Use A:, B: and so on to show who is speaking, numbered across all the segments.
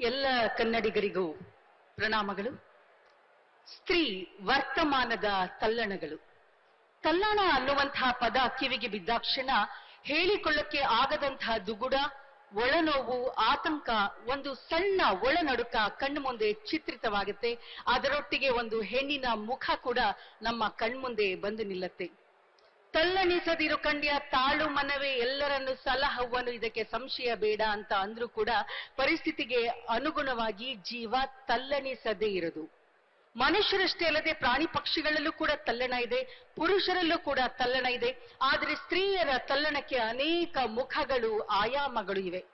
A: ಎಲ್ಲ ಕನ್ನಡಿಗರಿಗೂ ಪ್ರಣಾಮಗಳು. ಸ್ತ್ರೀ ವರ್ತಮಾನದ ತಲ್ಲಣಗಳು. ತಲ್ಲಣ ಅನ್ನುವಂತಹ ಪದ ಕಿವಿಗೆ ಬಿದ್ದಾಕ್ಷಣ ಹೇಳಿಕೊಳ್ಳಕ್ಕೆ ಆಗದಂತಹ ದುಗುಡ, ಒಳನೋವು, ಆತಂಕ, ಒಂದು ಸಣ್ಣ ಒಳನಡುಕ ಕಣ್ಣು ಮುಂದೆ ಚಿತ್ರಿತವಾಗುತ್ತೆ. ಅದರೊಟ್ಟಿಗೆ ಒಂದು ಹೆಣ್ಣಿನ ಮುಖ ಕೂಡ ನಮ್ಮ ಕಣ್ಮುಂದೆ ಬಂದು ನಿಲ್ಲತ್ತೆ. ತಲ್ಲಣಿಸದಿರು ಕಂಡ್ಯ ತಾಳು ಮನವೇ ಎಲ್ಲರನ್ನು ಸಲಹುವನು. ಇದಕ್ಕೆ ಸಂಶಯ ಬೇಡ ಅಂತ ಅಂದ್ರೂ ಕೂಡ ಪರಿಸ್ಥಿತಿಗೆ ಅನುಗುಣವಾಗಿ ಜೀವ ತಲ್ಲಣಿಸದೇ ಇರೋದು ಮನುಷ್ಯರಷ್ಟೇ ಅಲ್ಲದೆ ಪ್ರಾಣಿ ಪಕ್ಷಿಗಳಲ್ಲೂ ಕೂಡ ತಲ್ಲಣ ಇದೆ, ಪುರುಷರಲ್ಲೂ ಕೂಡ ತಲ್ಲಣ ಇದೆ. ಆದರೆ ಸ್ತ್ರೀಯರ ತಲ್ಲಣಕ್ಕೆ ಅನೇಕ ಮುಖಗಳು, ಆಯಾಮಗಳು ಇವೆ.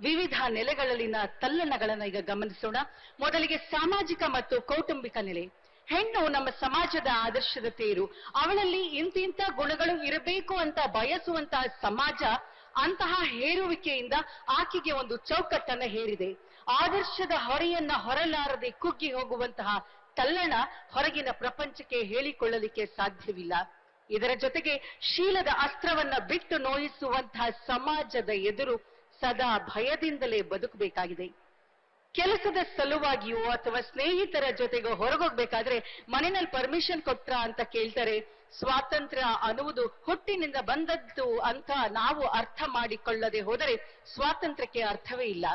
A: ವಿವಿಧ ನೆಲೆಗಳಲ್ಲಿನ ತಲ್ಲಣಗಳನ್ನು ಈಗ ಗಮನಿಸೋಣ. ಮೊದಲಿಗೆ ಸಾಮಾಜಿಕ ಮತ್ತು ಕೌಟುಂಬಿಕ ನೆಲೆ. ಹೆಣ್ಣು ನಮ್ಮ ಸಮಾಜದ ಆದರ್ಶದ ತೇರು. ಅವಳಲ್ಲಿ ಇಂತಿಂತ ಗುಣಗಳು ಇರಬೇಕು ಅಂತ ಬಯಸುವಂತಹ ಸಮಾಜ ಅಂತಹ ಹೇರುವಿಕೆಯಿಂದ ಆಕೆಗೆ ಒಂದು ಚೌಕಟ್ಟನ್ನ ಹೇರಿದೆ. ಆದರ್ಶದ ಹೊರೆಯನ್ನ ಹೊರಲಾರದೆ ಕುಗ್ಗಿ ಹೋಗುವಂತಹ ತಲ್ಲಣ ಹೊರಗಿನ ಪ್ರಪಂಚಕ್ಕೆ ಹೇಳಿಕೊಳ್ಳಲಿಕ್ಕೆ ಸಾಧ್ಯವಿಲ್ಲ. ಇದರ ಜೊತೆಗೆ ಶೀಲದ ಅಸ್ತ್ರವನ್ನ ಬಿಟ್ಟು ನೋಯಿಸುವಂತಹ ಸಮಾಜದ ಎದುರು ಸದಾ ಭಯದಿಂದಲೇ ಬದುಕಬೇಕಾಗಿದೆ. ಕೆಲಸದ ಸಲುವಾಗಿಯೋ ಅಥವಾ ಸ್ನೇಹಿತರ ಜೊತೆಗೋ ಹೊರಗೋಗ್ಬೇಕಾದ್ರೆ ಮನೆಯಲ್ಲಿ ಪರ್ಮಿಷನ್ ಕೊಟ್ರ ಅಂತ ಕೇಳ್ತಾರೆ. ಸ್ವಾತಂತ್ರ್ಯ ಅನ್ನುವುದು ಹುಟ್ಟಿನಿಂದ ಬಂದದ್ದು ಅಂತ ನಾವು ಅರ್ಥ ಮಾಡಿಕೊಳ್ಳದೆ ಹೋದರೆ ಸ್ವಾತಂತ್ರ್ಯಕ್ಕೆ ಅರ್ಥವೇ ಇಲ್ಲ.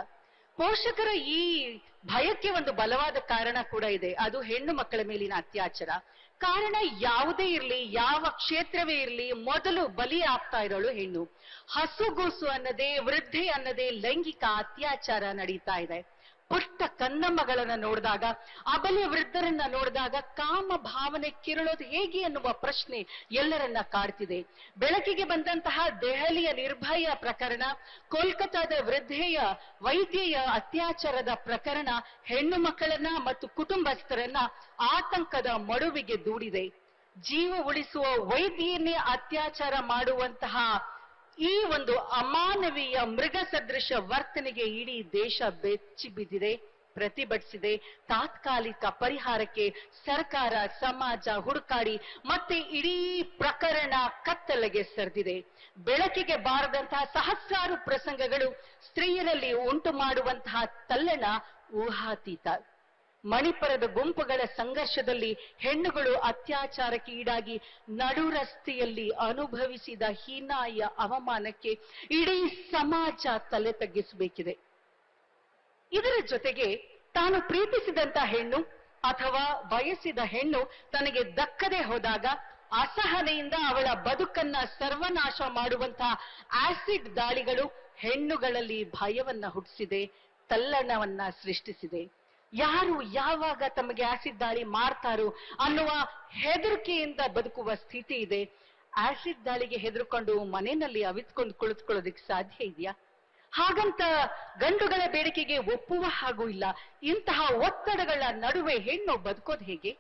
A: ಪೋಷಕರ ಈ ಭಯಕ್ಕೆ ಒಂದು ಬಲವಾದ ಕಾರಣ ಕೂಡ ಇದೆ. ಅದು ಹೆಣ್ಣು ಮಕ್ಕಳ ಮೇಲಿನ ಅತ್ಯಾಚಾರ. ಕಾರಣ ಯಾವುದೇ ಇರಲಿ, ಯಾವ ಕ್ಷೇತ್ರವೇ ಇರಲಿ, ಮೊದಲು ಬಲಿ ಆಗ್ತಾ ಇರೋಳು ಹೆಣ್ಣು. ಹಸುಗೂಸು ಅನ್ನದೇ, ವೃದ್ಧಿ ಅನ್ನದೇ ಲೈಂಗಿಕ ಅತ್ಯಾಚಾರ ನಡೀತಾ ಇದೆ. ಪುಟ್ಟ ಕನ್ನಮ್ಮಗಳನ್ನ ನೋಡಿದಾಗ, ಅಬಲಿ ವೃದ್ಧರನ್ನ ನೋಡಿದಾಗ, ಕಾಮ ಭಾವನೆ ಕಿರಳೋದು ಹೇಗೆ ಅನ್ನುವ ಪ್ರಶ್ನೆ ಎಲ್ಲರನ್ನ ಕಾಡ್ತಿದೆ. ಬೆಳಕಿಗೆ ಬಂದಂತಹ ದೆಹಲಿಯ ನಿರ್ಭಯ ಪ್ರಕರಣ, ಕೋಲ್ಕತ್ತಾದ ವೃದ್ಧೆಯ ವೈದ್ಯೆಯ ಅತ್ಯಾಚಾರದ ಪ್ರಕರಣ, ಹೆಣ್ಣು ಮಕ್ಕಳನ್ನ ಮತ್ತು ಕುಟುಂಬಸ್ಥರನ್ನ ಆತಂಕದ ಮಡುವಿಗೆ ದೂಡಿದೆ. ಜೀವ ಉಳಿಸುವ ವೈದ್ಯನ್ನೇ ಅತ್ಯಾಚಾರ ಮಾಡುವಂತಹ ಈ ಒಂದು ಅಮಾನವೀಯ ಮೃಗ ಸದೃಶ ವರ್ತನೆಗೆ ಇಡೀ ದೇಶ ಬೆಚ್ಚಿ ಬಿದ್ದಿದೆ, ಪ್ರತಿಭಟಿಸಿದೆ. ತಾತ್ಕಾಲಿಕ ಪರಿಹಾರಕ್ಕೆ ಸರ್ಕಾರ, ಸಮಾಜ ಹುಡುಕಾಡಿ, ಮತ್ತೆ ಇಡೀ ಪ್ರಕರಣ ಕತ್ತಲೆಗೆ ಸರಿದಿದೆ. ಬೆಳಕಿಗೆ ಬಾರದಂತಹ ಸಹಸ್ರಾರು ಪ್ರಸಂಗಗಳು ಸ್ತ್ರೀಯರಲ್ಲಿ ಉಂಟು ಮಾಡುವಂತಹ ತಲ್ಲಣ ಊಹಾತೀತ. ಮಣಿಪುರದ ಗುಂಪುಗಳ ಸಂಘರ್ಷದಲ್ಲಿ ಹೆಣ್ಣುಗಳು ಅತ್ಯಾಚಾರಕ್ಕೆ ಈಡಾಗಿ ನಡು ಅನುಭವಿಸಿದ ಹೀನಾಯ ಅವಮಾನಕ್ಕೆ ಇಡೀ ಸಮಾಜ ತಲೆ ತಗ್ಗಿಸಬೇಕಿದೆ. ಇದರ ಜೊತೆಗೆ ತಾನು ಪ್ರೀತಿಸಿದಂತ ಹೆಣ್ಣು ಅಥವಾ ಬಯಸಿದ ಹೆಣ್ಣು ತನಗೆ ದಕ್ಕದೆ ಹೋದಾಗ ಅಸಹನೆಯಿಂದ ಅವಳ ಬದುಕನ್ನ ಸರ್ವನಾಶ ಮಾಡುವಂತಹ ಆಸಿಡ್ ದಾಳಿಗಳು ಹೆಣ್ಣುಗಳಲ್ಲಿ ಭಯವನ್ನ ಹುಟ್ಟಿಸಿದೆ, ತಲ್ಲಣವನ್ನ ಸೃಷ್ಟಿಸಿದೆ. ಯಾರು ಯಾವಾಗ ತಮಗೆ ಆಸಿಡ್ ದಾಳಿ ಮಾಡ್ತಾರೋ ಅನ್ನುವ ಹೆದರಿಕೆಯಿಂದ ಬದುಕುವ ಸ್ಥಿತಿ ಇದೆ. ಆಸಿಡ್ ದಾಳಿಗೆ ಹೆದರ್ಕೊಂಡು ಮನೆಯಲ್ಲಿ ಅವಿತ್ಕೊಂಡು ಕುಳಿತುಕೊಳ್ಳೋದಕ್ಕೆ ಸಾಧ್ಯ ಇದೆಯಾ? ಹಾಗಂತ ಗಂಡುಗಳ ಬೇಡಿಕೆಗೆ ಒಪ್ಪುವ ಹಾಗೂ ಇಲ್ಲ. ಇಂತಹ ಒತ್ತಡಗಳ ನಡುವೆ ಹೆಣ್ಣು ಬದುಕೋದು ಹೇಗೆ?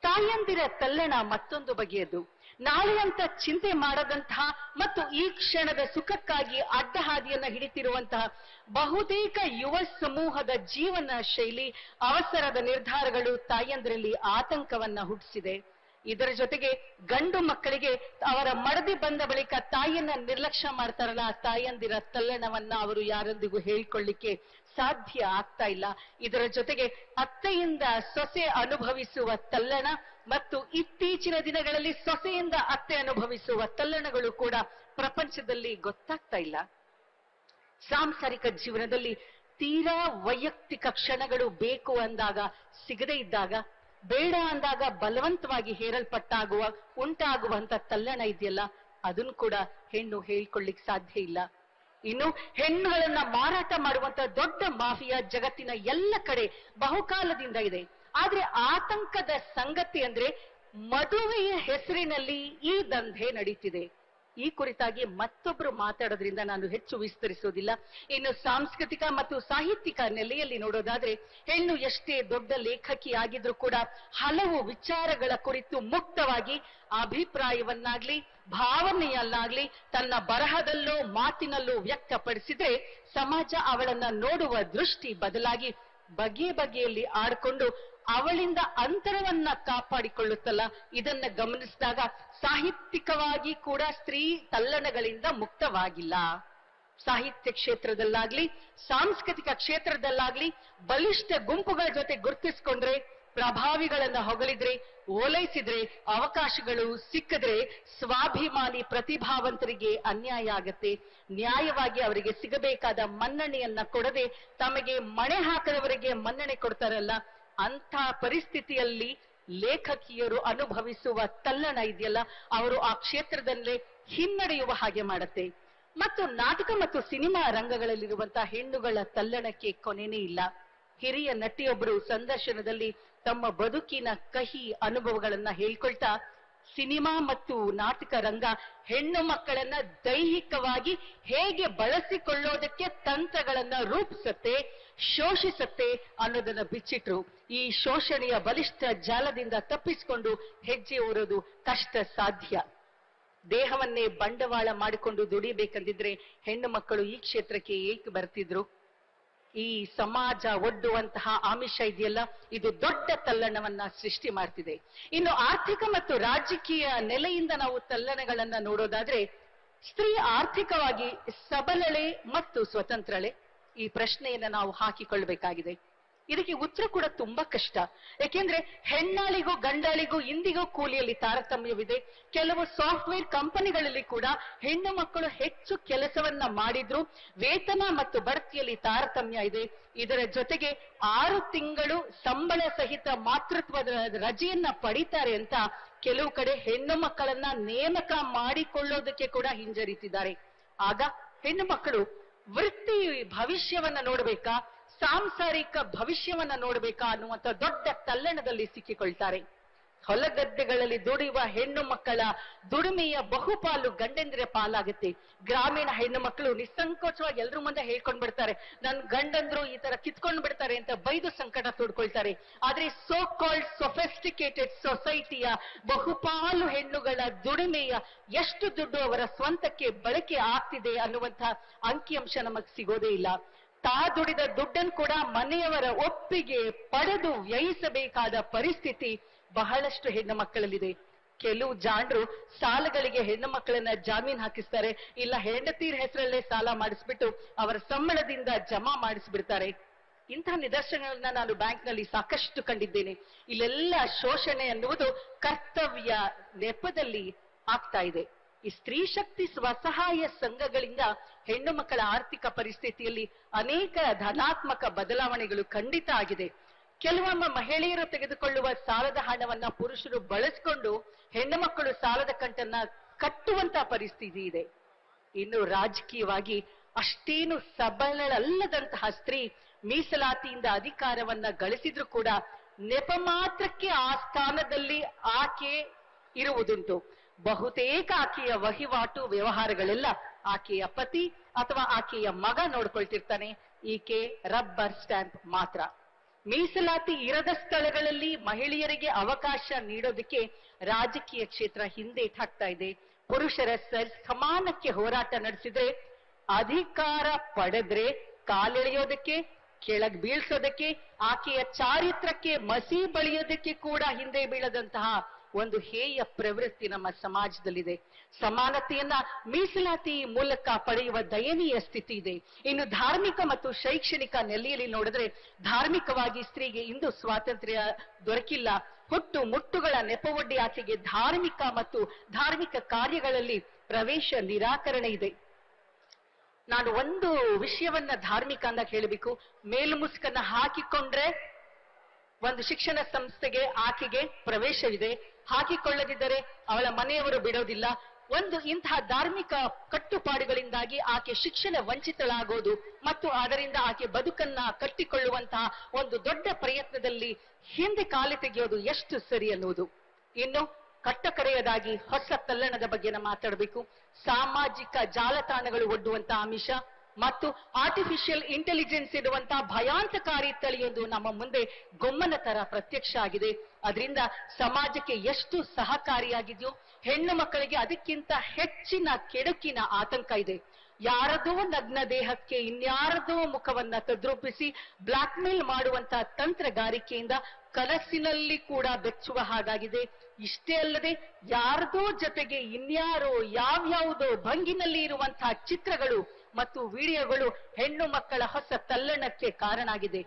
A: ತಾಯಂದಿರ ತಲ್ಲಣ ಮತ್ತೊಂದು ಬಗೆಯದು. ನಾಳೆ ಅಂತ ಚಿಂತೆ ಮಾಡದಂತಹ ಮತ್ತು ಈ ಕ್ಷಣದ ಸುಖಕ್ಕಾಗಿ ಅಡ್ಡಹಾದಿಯನ್ನ ಹಿಡಿತಿರುವಂತಹ ಬಹುತೇಕ ಯುವ ಸಮೂಹದ ಜೀವನ ಶೈಲಿ, ಅವಸರದ ನಿರ್ಧಾರಗಳು ತಾಯಂದ್ರಲ್ಲಿ ಆತಂಕವನ್ನ ಹುಟ್ಟಿಸಿದೆ. ಇದರ ಜೊತೆಗೆ ಗಂಡು ಮಕ್ಕಳಿಗೆ ಅವರ ಮಡದಿ ಬಂದ ಬಳಿಕ ತಾಯಿಯನ್ನ ನಿರ್ಲಕ್ಷ್ಯ ಮಾಡ್ತಾರಲ್ಲ, ಆ ತಾಯಂದಿರ ತಲ್ಲಣವನ್ನ ಅವರು ಯಾರೊಂದಿಗೂ ಹೇಳ್ಕೊಳ್ಳಿಕ್ಕೆ ಸಾಧ್ಯ ಆಗ್ತಾ ಇಲ್ಲ. ಇದರ ಜೊತೆಗೆ ಅತ್ತೆಯಿಂದ ಸೊಸೆ ಅನುಭವಿಸುವ ತಲ್ಲಣ ಮತ್ತು ಇತ್ತೀಚಿನ ದಿನಗಳಲ್ಲಿ ಸೊಸೆಯಿಂದ ಅತ್ತೆ ಅನುಭವಿಸುವ ತಲ್ಲಣಗಳು ಕೂಡ ಪ್ರಪಂಚದಲ್ಲಿ ಗೊತ್ತಾಗ್ತಾ ಇಲ್ಲ. ಸಾಂಸಾರಿಕ ಜೀವನದಲ್ಲಿ ತೀರಾ ವೈಯಕ್ತಿಕ ಕ್ಷಣಗಳು ಬೇಕು ಅಂದಾಗ, ಸಿಗದೇ ಇದ್ದಾಗ ಬೇಡ ಅಂದಾಗ ಬಲವಂತವಾಗಿ ಹೇರಲ್ಪಟ್ಟಾಗುವ, ಉಂಟಾಗುವಂತ ತಲ್ಲಣ ಇದೆಯಲ್ಲ, ಅದನ್ನು ಕೂಡ ಹೆಣ್ಣು ಹೇಳ್ಕೊಳ್ಳಿಕ್ ಸಾಧ್ಯ ಇಲ್ಲ. ಇನ್ನು ಹೆಣ್ಣುಗಳನ್ನ ಮಾರಾಟ ಮಾಡುವಂತ ದೊಡ್ಡ ಮಾಫಿಯಾ ಜಗತ್ತಿನ ಎಲ್ಲ ಕಡೆ ಬಹುಕಾಲದಿಂದ ಇದೆ. ಆದ್ರೆ ಆತಂಕದ ಸಂಗತಿ ಅಂದ್ರೆ ಮದುವೆಯ ಹೆಸರಿನಲ್ಲಿ ಈ ದಂಧೆ ನಡೀತಿದೆ. ಈ ಕುರಿತಾಗಿ ಮತ್ತೊಬ್ರು ಮಾತಾಡೋದ್ರಿಂದ ನಾನು ಹೆಚ್ಚು ವಿಸ್ತರಿಸೋದಿಲ್ಲ ಇನ್ನು ಸಾಂಸ್ಕೃತಿಕ ಮತ್ತು ಸಾಹಿತ್ಯಿಕ ನೆಲೆಯಲ್ಲಿ ನೋಡೋದಾದ್ರೆ ಹೆಣ್ಣು ಎಷ್ಟೇ ದೊಡ್ಡ ಲೇಖಕಿ ಆಗಿದ್ರೂ ಕೂಡ ಹಲವು ವಿಚಾರಗಳ ಕುರಿತು ಮುಕ್ತವಾಗಿ ಅಭಿಪ್ರಾಯವನ್ನಾಗ್ಲಿ ಭಾವನೆಯಲ್ಲಾಗ್ಲಿ ತನ್ನ ಬರಹದಲ್ಲೋ ಮಾತಿನಲ್ಲೋ ವ್ಯಕ್ತಪಡಿಸಿದ್ರೆ ಸಮಾಜ ಅವಳನ್ನ ನೋಡುವ ದೃಷ್ಟಿ ಬದಲಾಗಿ ಬಗೆ ಬಗೆಯಲ್ಲಿ ಆಡ್ಕೊಂಡು ಅವಳಿಂದ ಅಂತರವನ್ನ ಕಾಪಾಡಿಕೊಳ್ಳುತ್ತಲ್ಲ, ಇದನ್ನ ಗಮನಿಸಿದಾಗ ಸಾಹಿತ್ಯಿಕವಾಗಿ ಕೂಡ ಸ್ತ್ರೀ ತಲ್ಲಣಗಳಿಂದ ಮುಕ್ತವಾಗಿಲ್ಲ. ಸಾಹಿತ್ಯ ಕ್ಷೇತ್ರದಲ್ಲಾಗ್ಲಿ, ಸಾಂಸ್ಕೃತಿಕ ಕ್ಷೇತ್ರದಲ್ಲಾಗ್ಲಿ, ಬಲಿಷ್ಠ ಗುಂಪುಗಳ ಜೊತೆ ಗುರುತಿಸಿಕೊಂಡ್ರೆ, ಪ್ರಭಾವಿಗಳನ್ನ ಹೊಗಳಿದ್ರೆ, ಓಲೈಸಿದ್ರೆ, ಅವಕಾಶಗಳು ಸಿಕ್ಕಿದ್ರೆ ಸ್ವಾಭಿಮಾನಿ ಪ್ರತಿಭಾವಂತರಿಗೆ ಅನ್ಯಾಯ ಆಗತ್ತೆ. ನ್ಯಾಯವಾಗಿ ಅವರಿಗೆ ಸಿಗಬೇಕಾದ ಮನ್ನಣೆಯನ್ನ ಕೊಡದೆ ತಮಗೆ ಮಣೆ ಹಾಕದವರಿಗೆ ಮನ್ನಣೆ ಕೊಡ್ತಾರಲ್ಲ ಅಂಥ ಪರಿಸ್ಥಿತಿಯಲ್ಲಿ ಲೇಖಕಿಯರು ಅನುಭವಿಸುವ ತಲ್ಲಣ ಇದೆಯಲ್ಲ, ಅವರು ಆ ಕ್ಷೇತ್ರದಲ್ಲೇ ಹಿನ್ನಡೆಯುವ ಹಾಗೆ ಮಾಡುತ್ತೆ. ಮತ್ತು ನಾಟಕ ಮತ್ತು ಸಿನಿಮಾ ರಂಗಗಳಲ್ಲಿರುವಂತಹ ಹೆಣ್ಣುಗಳ ತಲ್ಲಣಕ್ಕೆ ಕೊನೆನೇ ಇಲ್ಲ. ಹಿರಿಯ ನಟಿಯೊಬ್ಬರು ಸಂದರ್ಶನದಲ್ಲಿ ತಮ್ಮ ಬದುಕಿನ ಕಹಿ ಅನುಭವಗಳನ್ನ ಹೇಳ್ಕೊಳ್ತಾ ಸಿನಿಮಾ ಮತ್ತು ನಾಟಕ ರಂಗ ಹೆಣ್ಣು ಮಕ್ಕಳನ್ನ ದೈಹಿಕವಾಗಿ ಹೇಗೆ ಬಳಸಿಕೊಳ್ಳೋದಕ್ಕೆ ತಂತ್ರಗಳನ್ನ ರೂಪಿಸತ್ತೆ, ಶೋಷಿಸತ್ತೆ ಅನ್ನೋದನ್ನ ಬಿಚ್ಚಿಟ್ರು. ಈ ಶೋಷಣೆಯ ಬಲಿಷ್ಠ ಜಾಲದಿಂದ ತಪ್ಪಿಸಿಕೊಂಡು ಹೆಜ್ಜೆ ಊರೋದು ಕಷ್ಟ ಸಾಧ್ಯ. ದೇಹವನ್ನೇ ಬಂಡವಾಳ ಮಾಡಿಕೊಂಡು ದುಡಿಬೇಕಂದಿದ್ರೆ ಹೆಣ್ಣು ಮಕ್ಕಳು ಈ ಕ್ಷೇತ್ರಕ್ಕೆ ಏಕೆ ಬರ್ತಿದ್ರು? ಈ ಸಮಾಜ ಒಡ್ಡುವಂತಹ ಆಮಿಷ ಇದೆಯಲ್ಲ, ಇದು ದೊಡ್ಡ ತಲ್ಲಣವನ್ನ ಸೃಷ್ಟಿ ಮಾಡ್ತಿದೆ. ಇನ್ನು ಆರ್ಥಿಕ ಮತ್ತು ರಾಜಕೀಯ ನೆಲೆಯಿಂದ ನಾವು ತಲ್ಲಣಗಳನ್ನ ನೋಡೋದಾದ್ರೆ, ಸ್ತ್ರೀ ಆರ್ಥಿಕವಾಗಿ ಸಬಲಳೆ ಮತ್ತು ಸ್ವತಂತ್ರಳೆ. ಈ ಪ್ರಶ್ನೆಯನ್ನ ನಾವು ಹಾಕಿಕೊಳ್ಬೇಕಾಗಿದೆ. ಇದಕ್ಕೆ ಉತ್ತರ ಕೂಡ ತುಂಬಾ ಕಷ್ಟ. ಯಾಕೆಂದ್ರೆ ಹೆಣ್ಣಾಳಿಗೂ ಗಂಡಾಳಿಗೂ ಇಂದಿಗೂ ಕೂಲಿಯಲ್ಲಿ ತಾರತಮ್ಯವಿದೆ. ಕೆಲವು ಸಾಫ್ಟ್ವೇರ್ ಕಂಪನಿಗಳಲ್ಲಿ ಕೂಡ ಹೆಣ್ಣು ಮಕ್ಕಳು ಹೆಚ್ಚು ಕೆಲಸವನ್ನ ಮಾಡಿದ್ರು, ವೇತನ ಮತ್ತು ಬಡ್ತಿಯಲ್ಲಿ ತಾರತಮ್ಯ ಇದೆ. ಇದರ ಜೊತೆಗೆ ಆರು ತಿಂಗಳು ಸಂಬಳ ಸಹಿತ ಮಾತೃತ್ವದ ರಜೆಯನ್ನ ಪಡಿತಾರೆ ಅಂತ ಕೆಲವು ಕಡೆ ಹೆಣ್ಣು ಮಕ್ಕಳನ್ನ ನೇಮಕ ಮಾಡಿಕೊಳ್ಳೋದಕ್ಕೆ ಕೂಡ ಹಿಂಜರಿತಿದ್ದಾರೆ. ಆಗ ಹೆಣ್ಣು ಮಕ್ಕಳು ವೃತ್ತಿ ಭವಿಷ್ಯವನ್ನ ನೋಡ್ಬೇಕಾ? ಸಾಂಸಾರಿಕ ಭವಿಷ್ಯವನ್ನ ನೋಡ್ಬೇಕಾ ಅನ್ನುವಂತ ದೊಡ್ಡ ತಲ್ಲಣದಲ್ಲಿ ಸಿಕ್ಕಿಕೊಳ್ತಾರೆ. ಹೊಲಗದ್ದೆಗಳಲ್ಲಿ ದುಡಿಯುವ ಹೆಣ್ಣು ಮಕ್ಕಳ ದುಡಿಮೆಯ ಬಹುಪಾಲು ಗಂಡೆಂದ್ರೆ ಪಾಲಾಗುತ್ತೆ. ಗ್ರಾಮೀಣ ಹೆಣ್ಣು ಮಕ್ಕಳು ನಿಸ್ಸಂಕೋಚವಾಗಿ ಎಲ್ರ ಮುಂದೆ ಹೇಳ್ಕೊಂಡ್ ಬಿಡ್ತಾರೆ. ನನ್ ಗಂಡಂದ್ರು ಈ ತರ ಕಿತ್ಕೊಂಡ್ ಬಿಡ್ತಾರೆ ಅಂತ ಬೈದು ಸಂಕಟ ತೋಡ್ಕೊಳ್ತಾರೆ. ಆದ್ರೆ ಸೋ ಕಾಲ್ಡ್ ಸೊಫೆಸ್ಟಿಕೇಟೆಡ್ ಸೊಸೈಟಿಯ ಬಹುಪಾಲು ಹೆಣ್ಣುಗಳ ದುಡಿಮೆಯ ಎಷ್ಟು ದುಡ್ಡು ಅವರ ಸ್ವಂತಕ್ಕೆ ಬಳಕೆ ಆಗ್ತಿದೆ ಅನ್ನುವಂಥ ಅಂಕಿಅಂಶ ನಮಗ್ ಸಿಗೋದೇ ಇಲ್ಲ. ತಾ ದುಡಿದ ದುಡ್ಡನ್ನು ಕೂಡ ಮನೆಯವರ ಒಪ್ಪಿಗೆ ಪಡೆದು ವ್ಯಯಿಸಬೇಕಾದ ಪರಿಸ್ಥಿತಿ ಬಹಳಷ್ಟು ಹೆಣ್ಣು ಮಕ್ಕಳಲ್ಲಿದೆ. ಕೆಲವು ಜಾಣರು ಸಾಲಗಳಿಗೆ ಹೆಣ್ಣು ಮಕ್ಕಳನ್ನ ಜಾಮೀನ್ ಹಾಕಿಸ್ತಾರೆ. ಇಲ್ಲ ಹೆಂಡತೀರ್ ಹೆಸರಲ್ಲೇ ಸಾಲ ಮಾಡಿಸ್ಬಿಟ್ಟು ಅವರ ಸಂಬಳದಿಂದ ಜಮಾ ಮಾಡಿಸ್ಬಿಡ್ತಾರೆ. ಇಂತಹ ನಿದರ್ಶನಗಳನ್ನ ನಾನು ಬ್ಯಾಂಕ್ನಲ್ಲಿ ಸಾಕಷ್ಟು ಕಂಡಿದ್ದೇನೆ. ಇಲ್ಲೆಲ್ಲ ಶೋಷಣೆ ಅನ್ನುವುದು ಕರ್ತವ್ಯ ನೆಪದಲ್ಲಿ ಆಗ್ತಾ ಇದೆ. ಈ ಸ್ತ್ರೀ ಶಕ್ತಿ ಸ್ವಸಹಾಯ ಸಂಘಗಳಿಂದ ಹೆಣ್ಣು ಮಕ್ಕಳ ಆರ್ಥಿಕ ಪರಿಸ್ಥಿತಿಯಲ್ಲಿ ಅನೇಕ ಧನಾತ್ಮಕ ಬದಲಾವಣೆಗಳು ಖಂಡಿತ ಆಗಿದೆ. ಕೆಲವೊಮ್ಮೆ ಮಹಿಳೆಯರು ತೆಗೆದುಕೊಳ್ಳುವ ಸಾಲದ ಹಣವನ್ನ ಪುರುಷರು ಬಳಸಿಕೊಂಡು ಹೆಣ್ಣು ಮಕ್ಕಳು ಸಾಲದ ಕಂಟನ್ನ ಕಟ್ಟುವಂತ ಪರಿಸ್ಥಿತಿ ಇದೆ. ಇನ್ನು ರಾಜಕೀಯವಾಗಿ ಅಷ್ಟೇನು ಸಬಲಳಲ್ಲದಂತಹ ಸ್ತ್ರೀ ಮೀಸಲಾತಿಯಿಂದ ಅಧಿಕಾರವನ್ನ ಗಳಿಸಿದ್ರು ಕೂಡ ನೆಪ ಮಾತ್ರಕ್ಕೆ ಆ ಸ್ಥಾನದಲ್ಲಿ ಆಕೆ ಇರುವುದುಂಟು. ಬಹುತೇಕ ಆಕೆಯ ವಹಿವಾಟು ವ್ಯವಹಾರಗಳೆಲ್ಲ ಆಕೆಯ ಪತಿ ಅಥವಾ ಆಕೆಯ ಮಗ ನೋಡ್ಕೊಳ್ತಿರ್ತಾನೆ. ಈಕೆ ರಬ್ಬರ್ ಸ್ಟ್ಯಾಂಪ್ ಮಾತ್ರ. ಮೀಸಲಾತಿ ಇರದ ಸ್ಥಳಗಳಲ್ಲಿ ಮಹಿಳೆಯರಿಗೆ ಅವಕಾಶ ನೀಡೋದಕ್ಕೆ ರಾಜಕೀಯ ಕ್ಷೇತ್ರ ಹಿಂದೇಟ್ ಹಾಕ್ತಾ ಇದೆ. ಪುರುಷರ ಸಮಾನಕ್ಕೆ ಹೋರಾಟ ನಡೆಸಿದ್ರೆ, ಅಧಿಕಾರ ಪಡೆದ್ರೆ ಕಾಲೆಳೆಯೋದಕ್ಕೆ, ಕೆಳಗ್ ಬೀಳ್ಸೋದಕ್ಕೆ, ಆಕೆಯ ಚಾರಿತ್ರಕ್ಕೆ ಮಸಿ ಬಳಿಯೋದಕ್ಕೆ ಕೂಡ ಹಿಂದೆ ಬೀಳದಂತಹ ಒಂದು ಹೇಯ ಪ್ರವೃತ್ತಿ ನಮ್ಮ ಸಮಾಜದಲ್ಲಿದೆ. ಸಮಾನತೆಯನ್ನ ಮೀಸಲಾತಿ ಮೂಲಕ ಪಡೆಯುವ ದಯನೀಯ ಸ್ಥಿತಿ ಇದೆ. ಇನ್ನು ಧಾರ್ಮಿಕ ಮತ್ತು ಶೈಕ್ಷಣಿಕ ನೆಲೆಯಲ್ಲಿ ನೋಡಿದ್ರೆ ಧಾರ್ಮಿಕವಾಗಿ ಸ್ತ್ರೀಗೆ ಇಂದು ಸ್ವಾತಂತ್ರ್ಯ ದೊರಕಿಲ್ಲ. ಹುಟ್ಟು ಮುಟ್ಟುಗಳ ನೆಪವೊಡ್ಡಿ ಆಕೆಗೆ ಧಾರ್ಮಿಕ ಮತ್ತು ಧಾರ್ಮಿಕ ಕಾರ್ಯಗಳಲ್ಲಿ ಪ್ರವೇಶ ನಿರಾಕರಣೆ ಇದೆ. ನಾನು ಒಂದು ವಿಷಯವನ್ನ ಧಾರ್ಮಿಕ ಅಂದಾಗ ಹೇಳಬೇಕು. ಮೇಲ್ಮುಸ್ಕನ್ನ ಹಾಕಿಕೊಂಡ್ರೆ ಒಂದು ಶಿಕ್ಷಣ ಸಂಸ್ಥೆಗೆ ಆಕೆಗೆ ಪ್ರವೇಶವಿದೆ. ಹಾಕಿಕೊಳ್ಳದಿದ್ದರೆ ಅವಳ ಮನೆಯವರು ಬಿಡೋದಿಲ್ಲ. ಒಂದು ಇಂತಹ ಧಾರ್ಮಿಕ ಕಟ್ಟುಪಾಡುಗಳಿಂದಾಗಿ ಆಕೆ ಶಿಕ್ಷಣ ವಂಚಿತಳಾಗೋದು ಮತ್ತು ಅದರಿಂದ ಆಕೆ ಬದುಕನ್ನ ಕಟ್ಟಿಕೊಳ್ಳುವಂತಹ ಒಂದು ದೊಡ್ಡ ಪ್ರಯತ್ನದಲ್ಲಿ ಹಿಂದೆ ಕಾಲು ತೆಗೆಯೋದು ಎಷ್ಟು ಸರಿ ಅನ್ನುವುದು. ಇನ್ನು ಕಟ್ಟಕಡೆಯದಾಗಿ ಹೊಸ ತಲ್ಲಣದ ಬಗ್ಗೆ ಮಾತಾಡಬೇಕು. ಸಾಮಾಜಿಕ ಜಾಲತಾಣಗಳು ಒಡ್ಡುವಂತಹ ಆಮಿಷ ಮತ್ತು ಆರ್ಟಿಫಿಷಿಯಲ್ ಇಂಟೆಲಿಜೆನ್ಸ್ ಇರುವಂತಹ ಭಯಾಂತಕಾರಿ ತಳಿಯೊಂದು ನಮ್ಮ ಮುಂದೆ ಗೊಮ್ಮನ ತರ ಪ್ರತ್ಯಕ್ಷ ಆಗಿದೆ. ಅದರಿಂದ ಸಮಾಜಕ್ಕೆ ಎಷ್ಟು ಸಹಕಾರಿಯಾಗಿದೆಯೋ, ಹೆಣ್ಣು ಮಕ್ಕಳಿಗೆ ಅದಕ್ಕಿಂತ ಹೆಚ್ಚಿನ ಕೆಡುಕಿನ ಆತಂಕ ಇದೆ. ಯಾರದೋ ನಗ್ನ ದೇಹಕ್ಕೆ ಇನ್ಯಾರದೋ ಮುಖವನ್ನ ತದ್ರೂಪಿಸಿ ಬ್ಲಾಕ್ ಮೇಲ್ ಮಾಡುವಂತಹ ತಂತ್ರಗಾರಿಕೆಯಿಂದ ಕನಸಿನಲ್ಲಿ ಕೂಡ ಬೆಚ್ಚುವ ಹಾಗಾಗಿದೆ. ಇಷ್ಟೇ ಅಲ್ಲದೆ ಯಾರದೋ ಜೊತೆಗೆ ಇನ್ಯಾರೋ ಯಾವ್ಯಾವುದೋ ಭಂಗಿನಲ್ಲಿ ಇರುವಂತಹ ಚಿತ್ರಗಳು ಮತ್ತು ವಿಡಿಯೋಗಳು ಹೆಣ್ಣು ಮಕ್ಕಳ ಹೊಸ ತಲ್ಲಣಕ್ಕೆ ಕಾರಣ ಆಗಿದೆ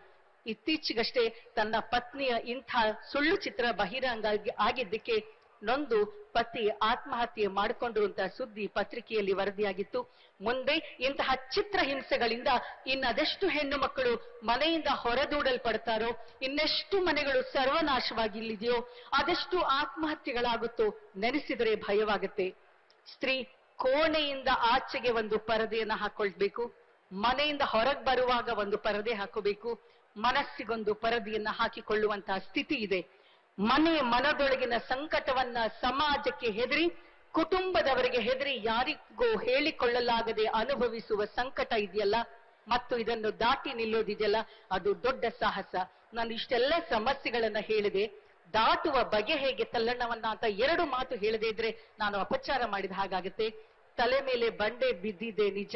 A: ಇತ್ತೀಚೆಗಷ್ಟೇ ತನ್ನ ಪತ್ನಿಯ ಇಂಥ ಸುಳ್ಳು ಚಿತ್ರ ಬಹಿರಂಗ ಆಗಿದ್ದಕ್ಕೆ ನೊಂದು ಪತಿ ಆತ್ಮಹತ್ಯೆ ಮಾಡಿಕೊಂಡಿರುವಂತಹ ಸುದ್ದಿ ಪತ್ರಿಕೆಯಲ್ಲಿ ವರದಿಯಾಗಿತ್ತು. ಮುಂದೆ ಇಂತಹ ಚಿತ್ರ ಹಿಂಸೆಗಳಿಂದ ಇನ್ನದೆಷ್ಟು ಹೆಣ್ಣು ಮಕ್ಕಳು ಮನೆಯಿಂದ ಹೊರದೂಡಲ್ಪಡ್ತಾರೋ, ಇನ್ನೆಷ್ಟು ಮನೆಗಳು ಸರ್ವನಾಶವಾಗಿಲ್ಲಿದೆಯೋ ಅದೆಷ್ಟು ಆತ್ಮಹತ್ಯೆಗಳಾಗುತ್ತೋ ನೆನೆಸಿದರೆ ಭಯವಾಗುತ್ತೆ. ಸ್ತ್ರೀ ಕೋಣೆಯಿಂದ ಆಚೆಗೆ ಒಂದು ಪರದೆಯನ್ನು ಹಾಕೊಳ್ಬೇಕು, ಮನೆಯಿಂದ ಹೊರಗೆ ಬರುವಾಗ ಒಂದು ಪರದೆ ಹಾಕೋಬೇಕು, ಮನಸ್ಸಿಗೊಂದು ಪರದೆಯನ್ನ ಹಾಕಿಕೊಳ್ಳುವಂತಹ ಸ್ಥಿತಿ ಇದೆ. ಮನೆ ಮನದೊಳಗಿನ ಸಂಕಟವನ್ನ ಸಮಾಜಕ್ಕೆ ಹೆದರಿ, ಕುಟುಂಬದವರಿಗೆ ಹೆದರಿ ಯಾರಿಗೂ ಹೇಳಿಕೊಳ್ಳಲಾಗದೆ ಅನುಭವಿಸುವ ಸಂಕಟ ಇದೆಯಲ್ಲ, ಮತ್ತು ಇದನ್ನು ದಾಟಿ ನಿಲ್ಲೋದಿದೆಯಲ್ಲ, ಅದು ದೊಡ್ಡ ಸಾಹಸ. ನಾನು ಇಷ್ಟೆಲ್ಲ ಸಮಸ್ಯೆಗಳನ್ನ ಹೇಳಿದೆ. ದಾಟುವ ಬಗೆ ಹೇಗೆ ತಲ್ಲಣ್ಣವನ್ನ ಅಂತ ಎರಡು ಮಾತು ಹೇಳದೇ ಇದ್ರೆ ನಾನು ಅಪಚಾರ ಮಾಡಿದ ಹಾಗಾಗುತ್ತೆ. ತಲೆ ಮೇಲೆ ಬಂಡೆ ಬಿದ್ದಿದೆ ನಿಜ.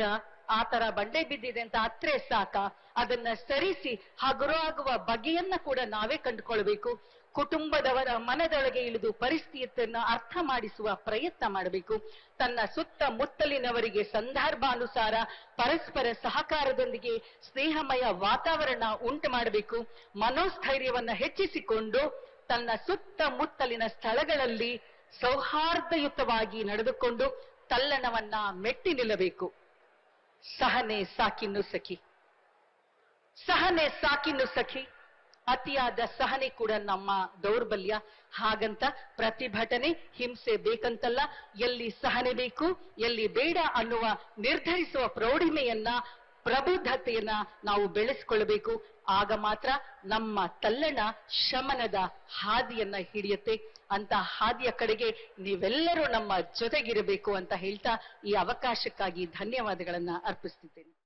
A: ಆ ತರ ಬಂಡೆ ಬಿದ್ದಿದೆ ಅಂತ ಅತ್ರೆ ಸಾಕ. ಅದನ್ನ ಸರಿಸಿ ಹಗುರಾಗುವ ಬಗೆಯನ್ನ ಕೂಡ ನಾವೇ ಕಂಡುಕೊಳ್ಬೇಕು. ಕುಟುಂಬದವರ ಮನದೊಳಗೆ ಇಳಿದು ಪರಿಸ್ಥಿತಿಯನ್ನ ಅರ್ಥ ಮಾಡಿಸುವ ಪ್ರಯತ್ನ ಮಾಡಬೇಕು. ತನ್ನ ಸುತ್ತಮುತ್ತಲಿನವರಿಗೆ ಸಂದರ್ಭಾನುಸಾರ ಪರಸ್ಪರ ಸಹಕಾರದೊಂದಿಗೆ ಸ್ನೇಹಮಯ ವಾತಾವರಣ ಉಂಟು ಮಾಡಬೇಕು. ಮನೋಸ್ಥೈರ್ಯವನ್ನ ಹೆಚ್ಚಿಸಿಕೊಂಡು ತನ್ನ ಸುತ್ತಮುತ್ತಲಿನ ಸ್ಥಳಗಳಲ್ಲಿ ಸೌಹಾರ್ದಯುತವಾಗಿ ನಡೆದುಕೊಂಡು ತಲ್ಲಣವನ್ನ ಮೆಟ್ಟಿ ನಿಲ್ಲಬೇಕು. ಸಹನೆ ಸಾಕಿನ್ನು ಸಖಿ. ಸಹನೆ ಸಾಕಿನ್ನು ಸಖಿ. ಅತಿಯಾದ ಸಹನೆ ಕೂಡ ನಮ್ಮ ದೌರ್ಬಲ್ಯ. ಹಾಗಂತ ಪ್ರತಿಭಟನೆ ಹಿಂಸೆ ಬೇಕಂತಲ್ಲ, ಎಲ್ಲಿ ಸಹನೆ ಬೇಕು, ಎಲ್ಲಿ ಬೇಡ ಅನ್ನುವ ನಿರ್ಧರಿಸುವ ಪ್ರೌಢಿಮೆಯನ್ನ, ಪ್ರಬುದ್ಧತೆಯನ್ನ ನಾವು ಬೆಳೆಸಿಕೊಳ್ಳಬೇಕು. ಆಗ ಮಾತ್ರ ನಮ್ಮ ತಲ್ಲಣ ಶಮನದ ಹಾದಿಯನ್ನ ಹಿಡಿಯುತ್ತೆ. ಅಂತ ಹಾದಿಯ ಕಡೆಗೆ ನೀವೆಲ್ಲರೂ ನಮ್ಮ ಜೊತೆಗಿರಬೇಕು ಅಂತ ಹೇಳ್ತಾ ಈ ಅವಕಾಶಕ್ಕಾಗಿ ಧನ್ಯವಾದಗಳನ್ನ ಅರ್ಪಿಸ್ತಿದ್ದೇನೆ.